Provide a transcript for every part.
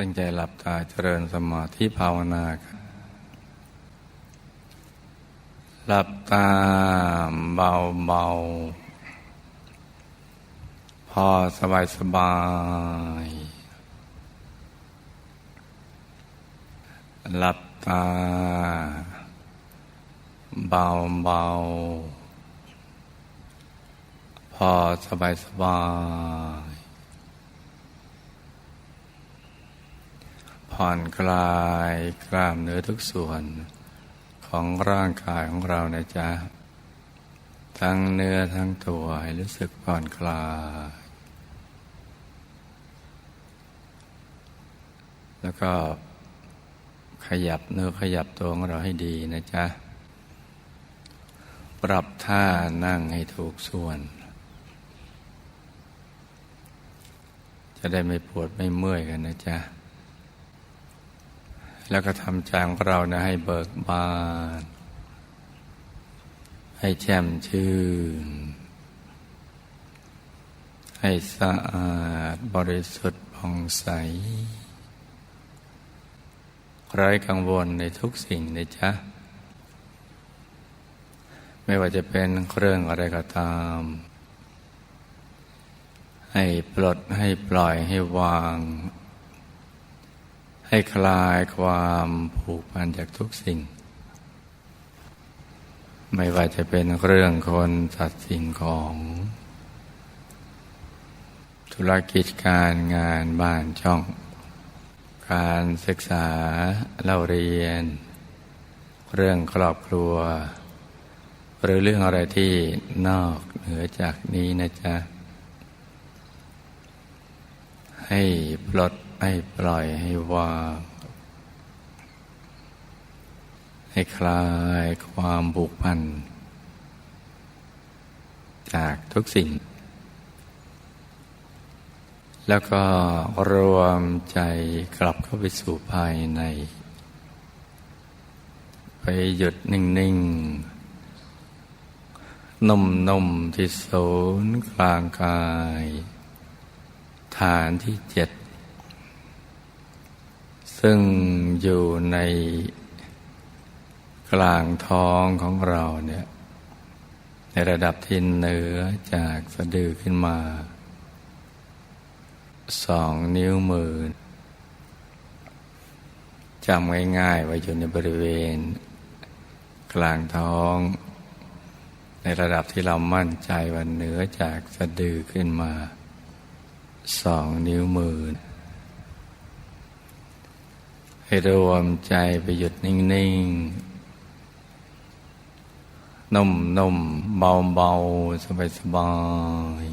ตั้งใจหลับตาเจริญสมาธิภาวนาค่ะหลับตาเบาเบาพอสบายสบายหลับตาเบาเบาพอสบายสบาย ผ่อนคลายกล้ามเนื้อทุกส่วนของร่างกายของเรานะจ๊ะ ทั้งเนื้อทั้งตัวให้รู้สึกผ่อนคลาย แล้วก็ขยับเนื้อขยับตัวของเราให้ดีนะจ๊ะ ปรับท่านั่งให้ถูกส่วน จะได้ไม่ปวดไม่เมื่อยกันนะจ๊ะ แล้วก็ทำใจของเรานะให้เบิกบาน ให้แจ่มชื่น ให้สะอาดบริสุทธิ์ผ่องใสไร้กังวลในทุกสิ่งนะจ๊ะ ไม่ว่าจะเป็นเครื่องอะไรก็ตาม ให้ปลดให้ปล่อยให้วาง ให้คลายความผูกพันจากทุกสิ่ง ไม่ว่าจะเป็นเรื่องคนสัตว์สิ่งของ ธุรกิจการงานบ้านช่อง การศึกษาเล่าเรียน เรื่องครอบครัว หรือเรื่องอะไรที่นอกเหนือจากนี้นะจ๊ะให้ปลด ให้ปล่อยให้วางให้คลายความบุกพัน จากทุกสิ่ง แล้วก็รวมใจกลับเข้าไปสู่ภายใน ไปหยุดนิ่งๆนุ่มๆที่ศูนย์กลางกาย ฐานที่เจ็ด ซึ่งอยู่ในกลางท้องของเราเนี่ยในระดับที่เหนือจากสะดือขึ้นมา สองนิ้วมือจำง่ายๆไว้อยู่ในบริเวณ กลางท้อง ในระดับที่เรามั่นใจว่าเหนือจากสะดือขึ้นมา สองนิ้วมือ ให้รวมใจไปหยุดนิ่งๆ นุ่มๆ เบาๆ สบายๆ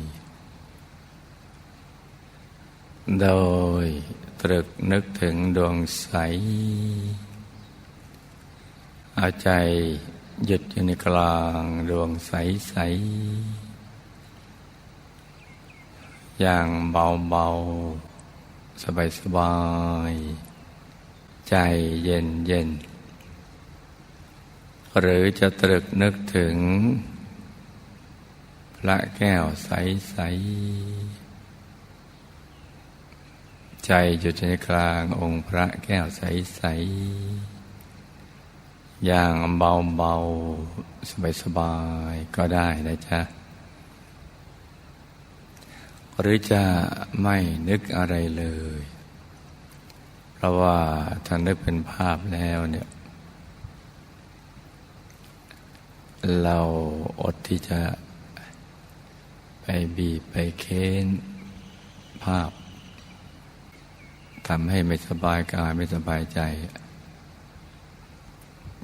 โดยตรึกนึกถึงดวงใส เอาใจหยุดอยู่ในกลางดวงใสๆอย่างเบาๆ สบายๆ ใจเย็นเย็น หรือจะตรึกนึกถึง พระแก้วใสใสใจอยู่ในกลางองค์พระแก้วใสใสอย่างเบาเบาสบายสบายก็ได้นะจ๊ะ หรือจะไม่นึกอะไรเลย ราะว่าท่านนึกเป็นภาพแล้วเนี่ยเราอดที่จะไปบีบไปเค้นภาพทำให้ไม่สบายกายไม่สบายใจ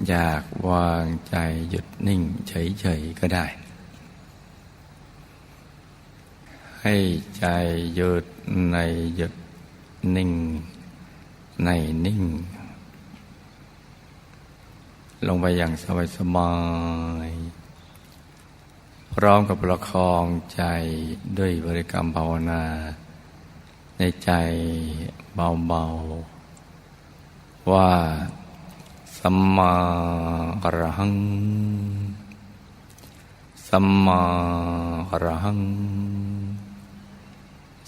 อยากวางใจหยุดนิ่งเฉยๆก็ได้ ให้ใจหยุดในหยุดนิ่ง ในนิ่ง ลงไปอย่างสบายสบายพร้อมกับประคองใจด้วยบริกรรมภาวนา ในใจเบาๆ ว่าสัมมาอรหัง สัมมาอรหัง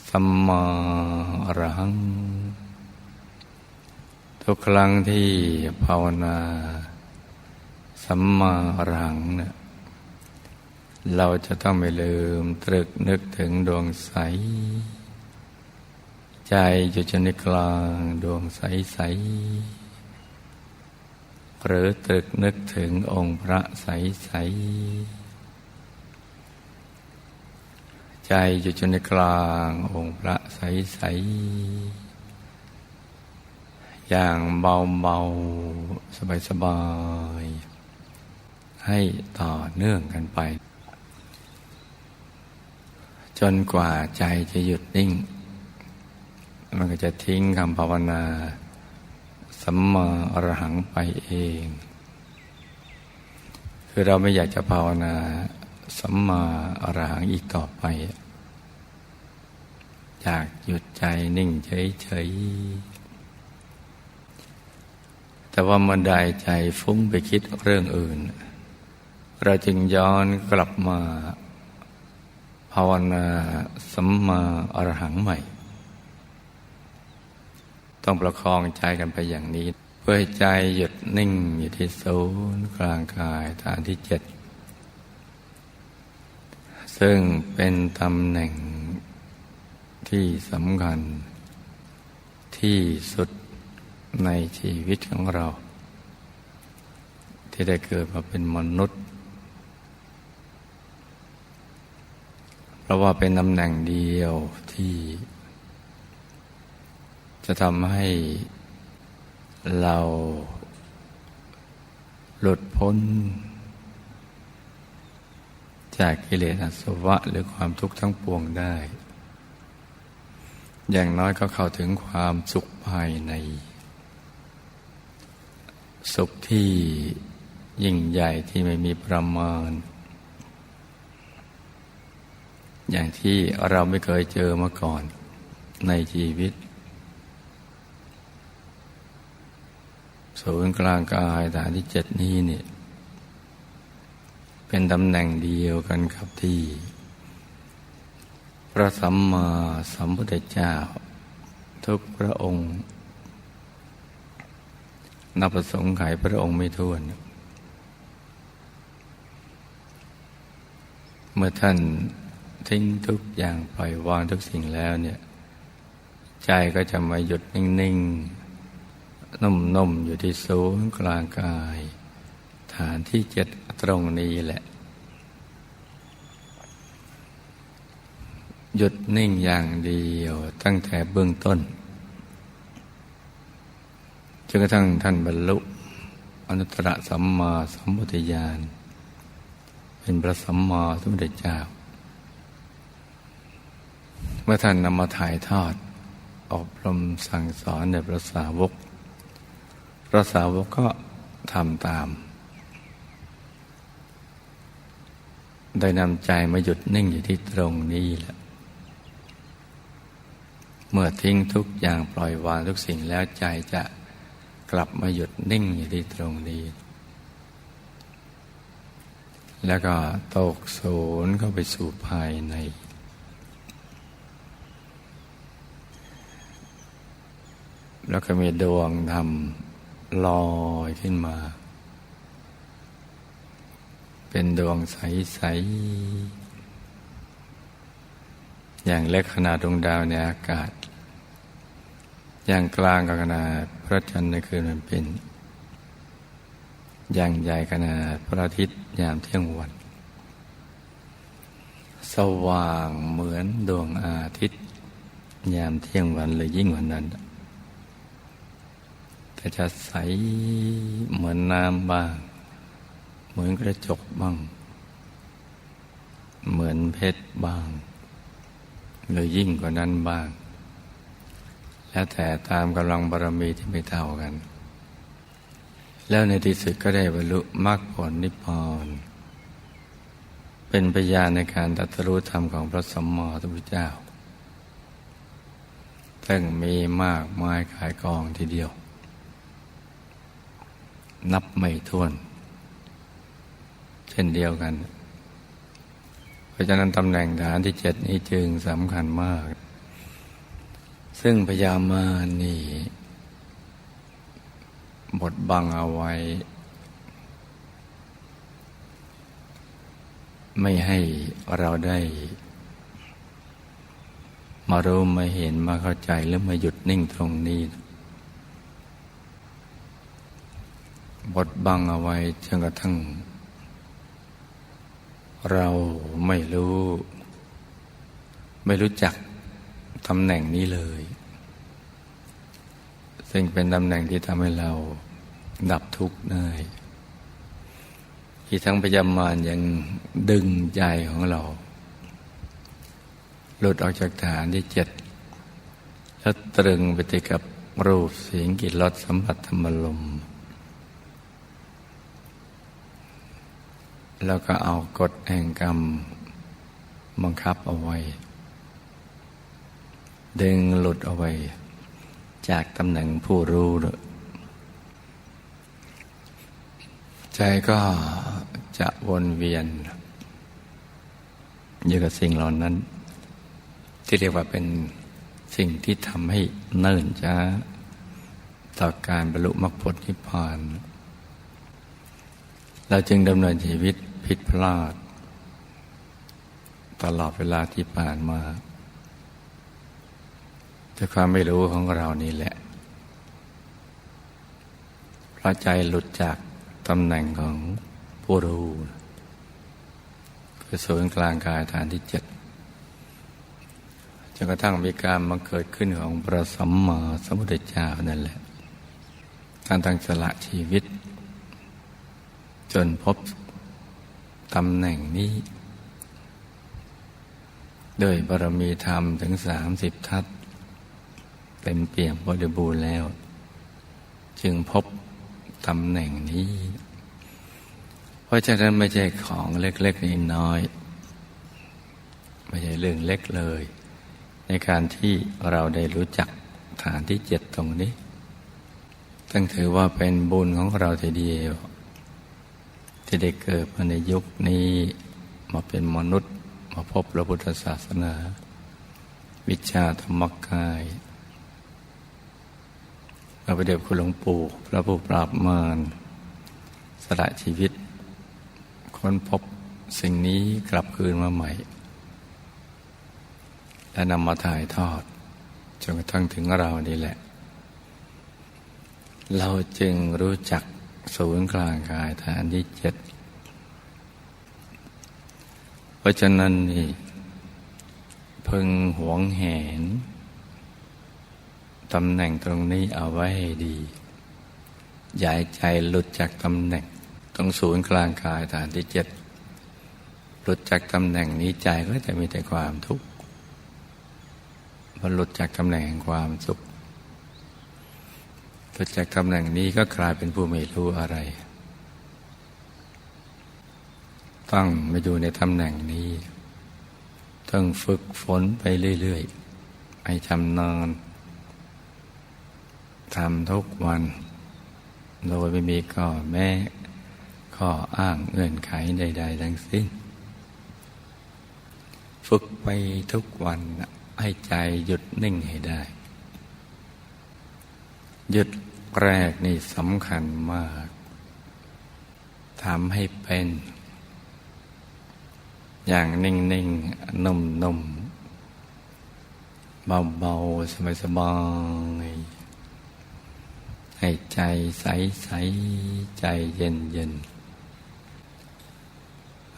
สัมมาอรหัง ทุกครั้งที่ภาวนาสัมมาอรหังเนี่ยเราจะต้องไม่ลืมตรึกนึกถึงดวงใส ใจอยู่จนในกลางดวงใสใสหรือตรึกนึกถึงองค์พระใสใสใจอยู่จนในกลางองค์พระใสใส อย่างเบาเบาสบายสบายให้ต่อเนื่องกันไป จนกว่าใจจะหยุดนิ่ง มันก็จะทิ้งคำภาวนาสัมมาอรหังไปเอง คือเราไม่อยากจะภาวนาสัมมาอรหังอีกต่อไปอยากหยุดใจนิ่งเฉยๆ แต่ว่ามันได้ใจฟุ้งไปคิดเรื่องอื่น เราจึงย้อนกลับมา ภาวนาสัมมาอรหังใหม่ ต้องประคองใจกันไปอย่างนี้ เพื่อให้ใจหยุดนิ่งอยู่ที่ศูนย์กลางกายฐานที่เจ็ดซึ่งเป็นตำแหน่งที่สำคัญที่สุด ในชีวิตของเรา ที่ได้เกิดมาเป็นมนุษย์ เพราะว่าเป็นตำแหน่งเดียวที่ จะทำให้เราหลุดพ้น จากกิเลสอสุวะหรือความทุกข์ทั้งปวงได้ อย่างน้อยก็เข้าถึงความสุขภายใน สุขที่ยิ่งใหญ่ที่ไม่มีประมาณ อย่างที่เราไม่เคยเจอมาก่อนในชีวิต ศูนย์กลางกายฐานที่เจ็ดนี้เนี่ยเป็นตำแหน่งเดียวกันครับที่ พระสัมมาสัมพุทธเจ้า ทุกพระองค์ นับประสงค์ไขพระองค์ไม่ท้วน เมื่อท่านทิ้งทุกอย่างปล่อยวางทุกสิ่งแล้วเนี่ย ใจก็จะมาหยุดนิ่งๆนุ่มๆอยู่ที่ศูนย์กลางกาย ฐานที่เจ็ดตรงนี้แหละ หยุดนิ่งอย่างเดียวตั้งแต่เบื้องต้น นกระทั่งท่านบรรลุอนุตตรสัมมาสัมพุทธญาณเป็นพระสัมมาสัมพุทธเจ้า เมื่อท่านนำมาถ่ายทอด อบรมสั่งสอนในพระสาวก พระสาวกก็ทำตาม ได้นำใจมาหยุดนิ่งอยู่ที่ตรงนี้แหละ เมื่อทิ้งทุกอย่างปล่อยวางทุกสิ่งแล้วใจจะ กลับมาหยุดนิ่งอยู่ที่ตรงนี้ แล้วก็ตกศูนย์เข้าไปสู่ภายใน แล้วก็มีดวงธรรมลอยขึ้นมา เป็นดวงใส ๆ อย่างเล็กขนาดดวงดาวในอากาศ อย่างกลางก็ขนาด ระจันทร์ในคืนมันเป็นอย่างใหญ่ขนาดพระอาทิตย์ยามเที่ยงวัน สว่างเหมือนดวงอาทิตย์ ยามเที่ยงวันเลยยิ่งกว่านั้นก็จะใสเหมือนน้ำบ้าง เหมือนกระจกบ้าง เหมือนเพชรบ้างหรือยิ่งกว่านั้นบ้าง แล้วแต่ตามกำลังบารมีที่ไม่เท่ากัน แล้วในที่สุดก็ได้บรรลุมรรคผลนิพพานเป็นพยานในการตัตรู้ธรรมของพระสมมาสัมพุทธเจ้าซึ่งมีมากมายขายกองทีเดียว นับไม่ถ้วน เช่นเดียวกัน เพราะฉะนั้นตำแหน่งฐานที่เจ็ดนี้จึงสำคัญมาก ซึ่งพยามานี่บดบังเอาไว้ ไม่ให้เราได้ มารู้มาเห็นมาเข้าใจแล้วมาหยุดนิ่งตรงนี้บดบังเอาไว้จนกระทั่ง เราไม่รู้ ไม่รู้จัก ตำแหน่งนี้เลย ซึ่งเป็นตำแหน่งที่ทำให้เราดับทุกข์ได้ที่ทั้งพยามารยังดึงใจของเรา หลุดออกจากฐานที่เจ็ดแล้วตรึงไปติดกับรูปเสียงกลิ่นรสสัมผัสธรรมลม แล้วก็เอากฎแห่งกรรมบังคับเอาไว้ ดึงหลุดเอาไว้จากตำแหน่งผู้รู้ ใจก็จะวนเวียน อยู่กับสิ่งเหล่านั้น ที่เรียกว่าเป็นสิ่งที่ทำให้เนิ่นช้าต่อการบรรลุมรรคผลนิพพานเราจึงดำเนินชีวิตผิดพลาด ตลอดเวลาที่ผ่านมา ด้วยความไม่รู้ของเรานี่แหละเพราะใจหลุดจากตำแหน่งของผู้รู้คือศูนย์กลางกายฐานที่เจ็ดจนกระทั่งมีการมาเกิดขึ้นของพระสัมมาสัมพุทธเจ้านั่นแหละการตั้งสละชีวิต จนพบตำแหน่งนี้โดยบารมีธรรมถึงสามสิบทัศ เต็มเปี่ยมบริบูรณ์แล้ว จึงพบตำแหน่งนี้ เพราะฉะนั้นไม่ใช่ของเล็กๆน้อยๆไม่ใช่เรื่องเล็กเลย ในการที่เราได้รู้จักฐานที่เจ็ดตรงนี้ตั้งถือว่าเป็นบุญของเราทีเดียว ที่ได้เกิดมาในยุคนี้มาเป็นมนุษย์มาพบพระพุทธศาสนา วิชาธรรมกาย พระประเดชคุณหลวงปู่พระผู้ปราบมารสละชีวิต ค้นพบสิ่งนี้กลับคืนมาใหม่ และนำมาถ่ายทอดจนกระทั่งถึงเรานี่แหละ เราจึงรู้จักศูนย์กลางกายฐานที่เจ็ดเพราะฉะนั้นนี่พึงหวงแหน ตำแหน่งตรงนี้เอาไว้ให้ดีย่าใจหลุดจากตำแหน่งตรงศูนย์กลางกายฐานที่เจ็ดหลุดจากตำแหน่งนี้ใจก็จะมีแต่ความทุกข์พอหลุดจากตำแหน่งแห่งความสุขหลุดจากตำแหน่งนี้ก็กลายเป็นผู้ไม่รู้อะไรต้องมาอยู่ในตำแหน่งนี้ ต้องฝึกฝนไปเรื่อยๆให้ชำนาญ ทำทุกวัน โดยไม่มีข้อแม้ข้ออ้างเงื่อนไขใด ๆ ทั้งสิ้น ฝึกไปทุกวันให้ใจหยุดนิ่งให้ได้ หยุดแรกนี่สำคัญมากทำให้เป็น อย่างนิ่งๆนุ่มๆเบาๆสบายๆ ให้ใจใสใสใจเย็นเย็น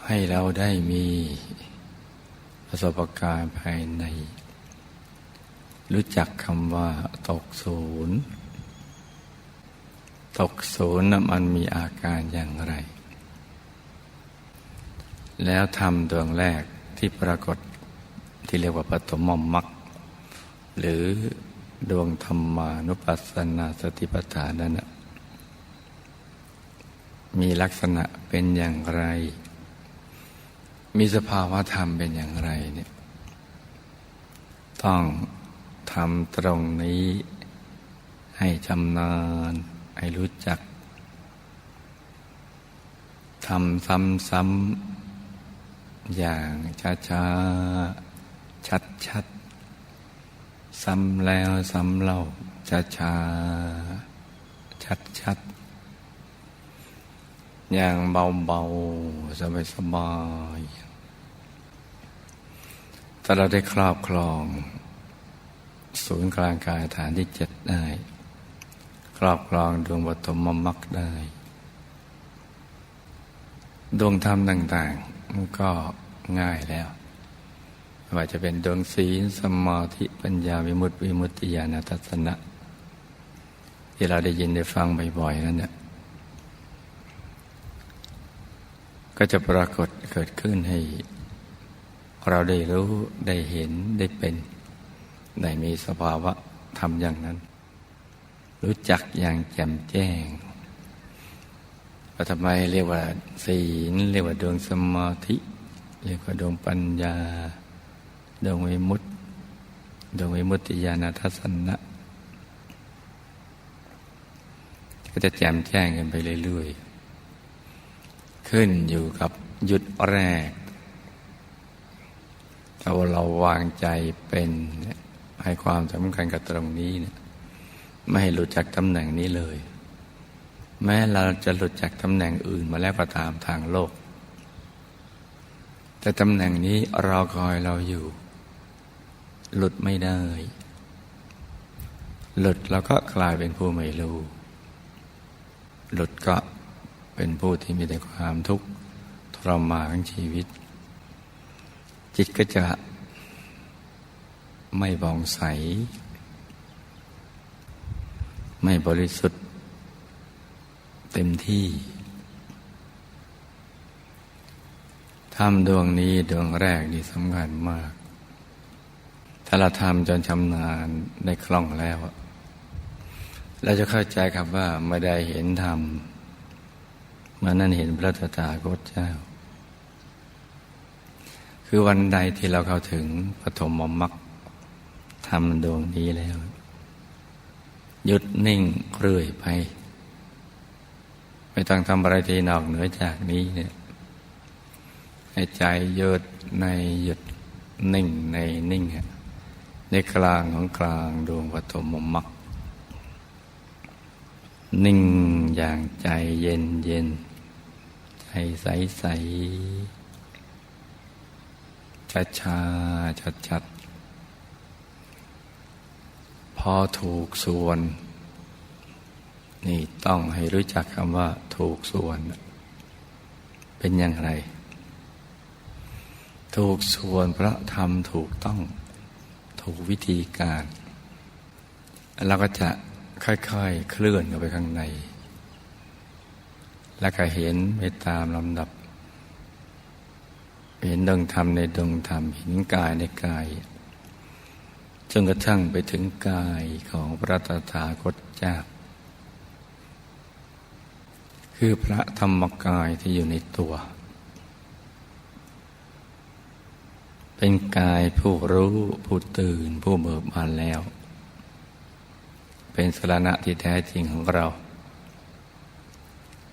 ให้เราได้มีประสบการณ์ภายใน รู้จักคำว่าตกศูนย์ตกศูนย์มันมีอาการอย่างไร แล้วทำดวงแรกที่ปรากฏที่เรียกว่าปฐมมรรคหรือ ดวงธรรมานุปัสสนาสติปัฏฐานนั้น มีลักษณะเป็นอย่างไร มีสภาวะธรรมเป็นอย่างไรเนี่ยต้องทำตรงนี้ ให้ชำนาญ ให้รู้จักทำซ้ำๆอย่างช้าๆ ชัดๆ ซ้ำแล้วซ้ำเล่าช้าช้าชัดอย่างเบาๆสบายๆถ้าเราได้ครอบครอง ศูนย์กลางกายฐานที่เจ็ดได้ ครอบครองดวงบฐมมรรคได้ ดวงธรรมต่าง ๆ มันก็ง่ายแล้ว ไม่ว่าจะเป็นดวงศีลสมาธิปัญญาวิมุตติวิมุตติญาณทัศนะ ที่เราได้ยินได้ฟังบ่อยๆนั่นเนี่ยก็จะปรากฏเกิดขึ้นให้ เราได้รู้ได้เห็นได้เป็นได้มีสภาวะทำอย่างนั้น รู้จักอย่างแจ่มแจ้งว่าทำไมเรียกว่าศีลเรียกว่าดวงสมาธิ เรียกว่าดวงปัญญา ดวงวิมุตติดวงวิมุตติญาณทัศนะก็จะแจ่มแจ้งกันไปเรื่อยๆ ขึ้นอยู่กับยุดแรกถ้าเราวางใจเป็นให้ความสำคัญกับตรงนี้เนี่ยไม่ให้หลุดจากตำแหน่งนี้เลย แม้เราจะหลุดจากตำแหน่งอื่นมาแล้วก็ตามทางโลก แต่ตำแหน่งนี้รอคอยเราอยู่ หลุดไม่ได้ หลุดเราก็กลายเป็นผู้ไม่รู้ หลุดก็เป็นผู้ที่มีแต่ความทุกข์ทรมานของชีวิต จิตก็จะไม่บองใส ไม่บริสุทธิ์ เต็มที่ทำดวงนี้ดวงแรกนี่สำคัญมาก ถ้าเราทำจนชำนาญในคล่องแล้วเราจะเข้าใจครับว่าไม่ได้เห็นธรรมเมื่อนั้นเห็นพระตถาคตเจ้า คือวันใดที่เราเข้าถึงปฐมมรรคทำดวงนี้แล้ว หยุดนิ่งเรื่อยไป ไม่ต้องทำอะไรที่นอกเหนือจากนี้เนี่ยให้ใจหยุดในหยุดนิ่งในนิ่ง ในกลางของกลางดวงปฐมมรรคนิ่งอย่างใจเย็นเย็น ใจใสใสช้าช้าชัดชัดพอถูกส่วน นี่ต้องให้รู้จักคำว่า ถูกส่วน เป็นอย่างไร ถูกส่วนพราะทำถูกต้อง ถูกวิธีการ เราก็จะค่อยๆ เคลื่อนเข้าไปข้างใน แล้วก็เห็นไปตามลำดับ เห็นดวงธรรมในดวงธรรม เห็นกายในกาย จนกระทั่งไปถึงกายของพระตถาคตเจ้า คือพระธรรมกายที่อยู่ในตัว เป็นกายผู้รู้ ผู้ตื่น ผู้เบิกบานแล้ว เป็นสรณะที่แท้จริงของเรา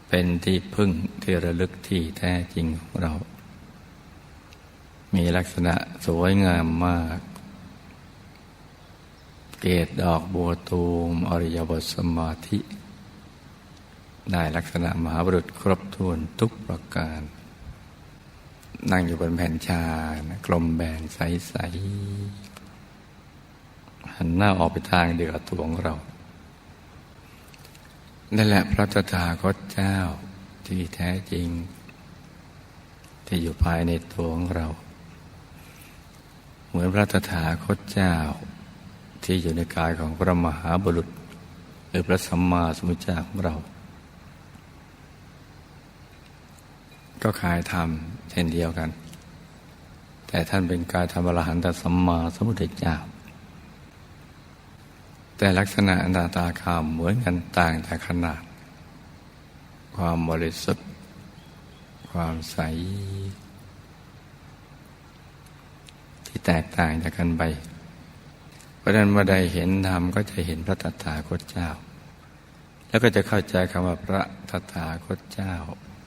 เป็นที่พึ่งที่ระลึกที่แท้จริงของเรา มีลักษณะสวยงามมาก เกตดอกบัวตูม อริยบทสมาธิ ได้ลักษณะมหาบุรุษครบถ้วนทุกประการ นั่งอยู่บนแผ่นชากลมแบนใสๆหันหน้าออกไปทางเดียวกับตัวของเรา นั่นแหละพระตถาคตเจ้าที่แท้จริง ที่อยู่ภายในตัวของเรา เหมือนพระตถาคตเจ้า ที่อยู่ในกายของพระมหาบุรุษ หรือพระสัมมาสัมพุทธเจ้าของเรา ก็ขายธรรมเช่นเดียวกัน แต่ท่านเป็นกายธรรมอรหันตสัมมาสัมพุทธเจ้า แต่ลักษณะหน้าตาขามเหมือนกันต่างแต่ขนาด ความบริสุทธิ์ ความใส ที่แตกต่างจากกันไปเพราะนั้นเมื่อใดเห็นธรรมก็จะเห็นพระตถาคตเจ้า แล้วก็จะเข้าใจคำว่าพระตถาคตเจ้า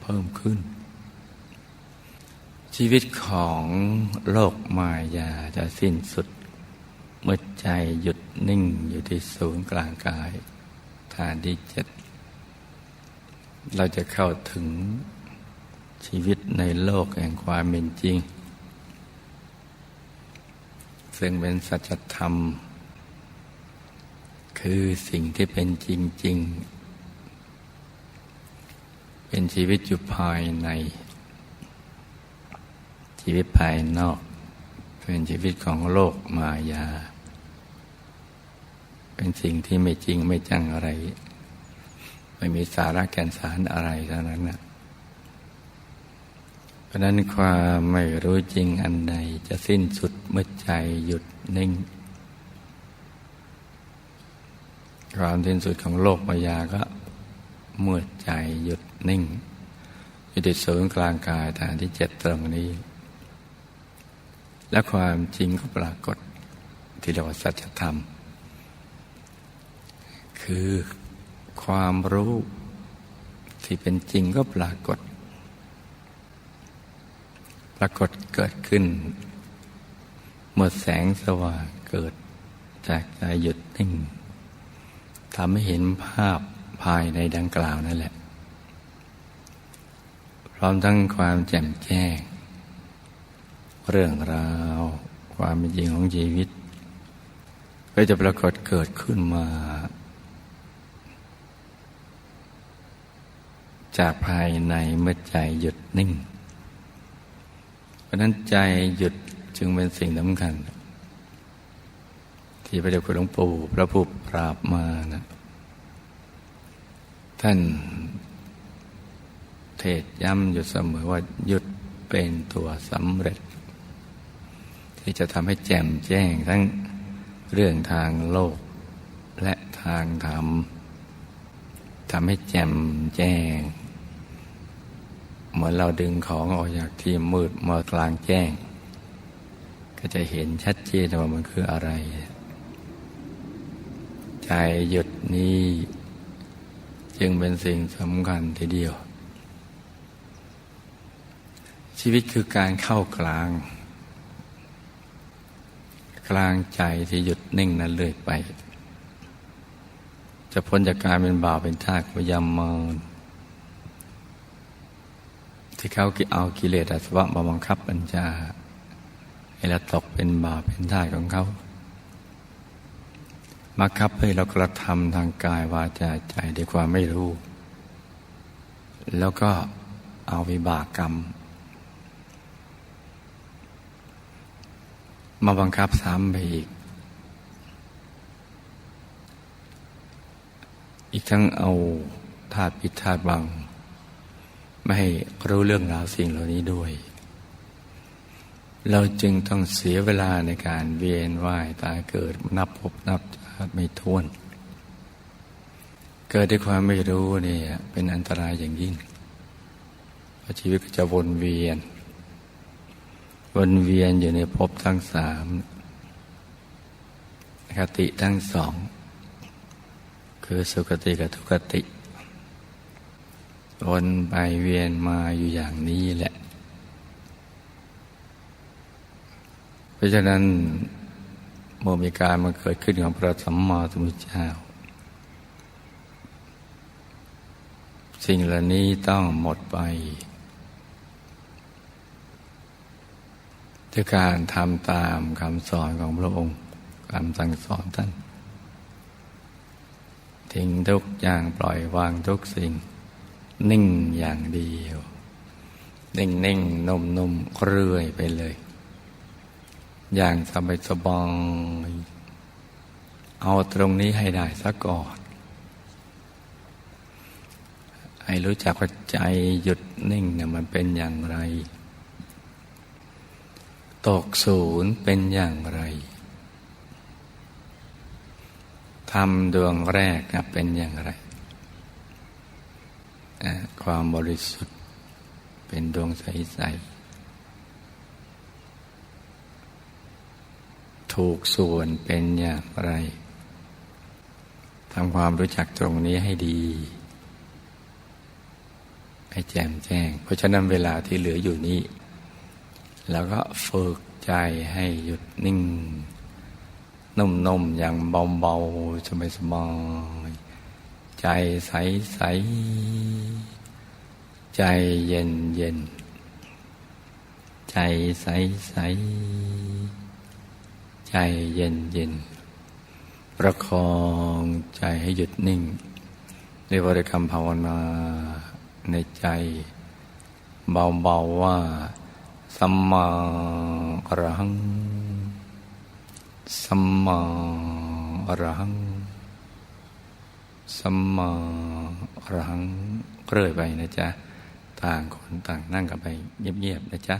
เพิ่มขึ้น ชีวิตของโลกมายาจะสิ้นสุด เมื่อใจหยุดนิ่งอยู่ที่ศูนย์กลางกายฐานที่เจ็ดเราจะเข้าถึงชีวิตในโลกแห่งความเป็นจริง ซึ่งเป็นสัจธรรม คือสิ่งที่เป็นจริง ๆ เป็นชีวิตอยู่ภายใน ชีวิตภายนอก เป็นชีวิตของโลกมายา เป็นสิ่งที่ไม่จริงไม่จังอะไร ไม่มีสาระแก่นสารอะไรเท่านั้นนะเพราะนั้นความไม่รู้จริงอันใดจะสิ้นสุดเมื่อใจหยุดนิ่ง ความสิ้นสุดของโลกมายาก็เมื่อใจหยุดนิ่งอยู่ที่ศูนย์กลางกายฐานที่เจ็ดตรงนี้ และความจริงก็ปรากฏที่เรียกว่าสัจธรรม คือความรู้ที่เป็นจริงก็ปรากฏ ปรากฏเกิดขึ้น เมื่อแสงสว่างเกิดจากใจหยุดนิ่งทำให้เห็นภาพภายในดังกล่าวนั่นแหละ พร้อมทั้งความแจ่มแจ้ง เรื่องราว ความเป็นจริงของชีวิต ก็จะปรากฏเกิดขึ้นมา จากภายในเมื่อใจหยุดนิ่ง เพราะนั้นใจหยุดจึงเป็นสิ่งสำคัญ ที่พระเดชคุณหลวงปู่พระผู้ปราบมานะท่านเทศย้ำอยู่เสมอว่าหยุดเป็นตัวสำเร็จ ที่จะทำให้แจ่มแจ้งทั้งเรื่องทางโลก และทางธรรมทำให้แจ่มแจ้ง เหมือนเราดึงของออกจากที่มืดมากลางแจ้ง ก็จะเห็นชัดเจนว่ามันคืออะไร ใจหยุดนี้จึงเป็นสิ่งสำคัญทีเดียว ชีวิตคือการเข้ากลาง กลางใจที่หยุดนิ่งนั้นเลื่อยไป จะพ้นจากการเป็นบ่าวเป็นทาสพยายามมนที่เขาเอากิเลสอาสวะมาบังคับบัญชาให้เราตกเป็นบ่าวเป็นทาสของเขามาคับให้เรากระทำทางกายวาจาใจด้วยความไม่รู้ แล้วก็เอาวิบากกรรม มาบังคับซ้ำไปอีก อีกทั้งเอาธาตุพิษธาตุบัง ไม่ให้รู้เรื่องราวสิ่งเหล่านี้ด้วย เราจึงต้องเสียเวลาในการเวียนว่ายตายเกิดนับพบนับชาติไม่ท้วน เกิดด้วยความไม่รู้เนี่ยเป็นอันตรายอย่างยิ่งเพราะชีวิตก็จะวนเวียน วนเวียนอยู่ในภพทั้งสามคติทั้งสอง คือสุคติกับทุกติ วนไปเวียนมาอยู่อย่างนี้แหละ เพราะฉะนั้นเมื่อมีการมาเกิดขึ้นของพระสัมมาสัมพุทธเจ้า สิ่งเหล่านี้ต้องหมดไป ด้วยการทำตามคำสอนของพระองค์คำสั่งสอนท่าน ทิ้งทุกอย่างปล่อยวางทุกสิ่ง นิ่งอย่างเดียว นิ่งนิ่งนุ่มนุ่มเรื่อยไปเลย อย่างสบายสบายเอาตรงนี้ให้ได้ซะก่อนให้รู้จักว่าใจหยุดนิ่งเนี่ยมันเป็นอย่างไร ตกศูนย์เป็นอย่างไรทำดวงแรกเป็นอย่างไร ความบริสุทธิ์เป็นดวงใส ๆ ถูกส่วนเป็นอย่างไรทำความรู้จักตรงนี้ให้ดี ให้แจ่มแจ้ง เพราะฉะนั้นเวลาที่เหลืออยู่นี้ แล้วก็ฝึกใจให้หยุดนิ่ง นุ่มๆอย่างเบาๆสบายๆใจใสๆใจเย็นเย็นใจใสใสใจเย็นเย็นประคองใจให้หยุดนิ่งในบริกรรมภาวนาในใจ เบาๆว่า สัมมาอรหัง สัมมาอรหัง สัมมาอรหังเรื่อยไปนะจ๊ะ ต่างคนต่างนั่งกันไปเงียบๆนะจ๊ะ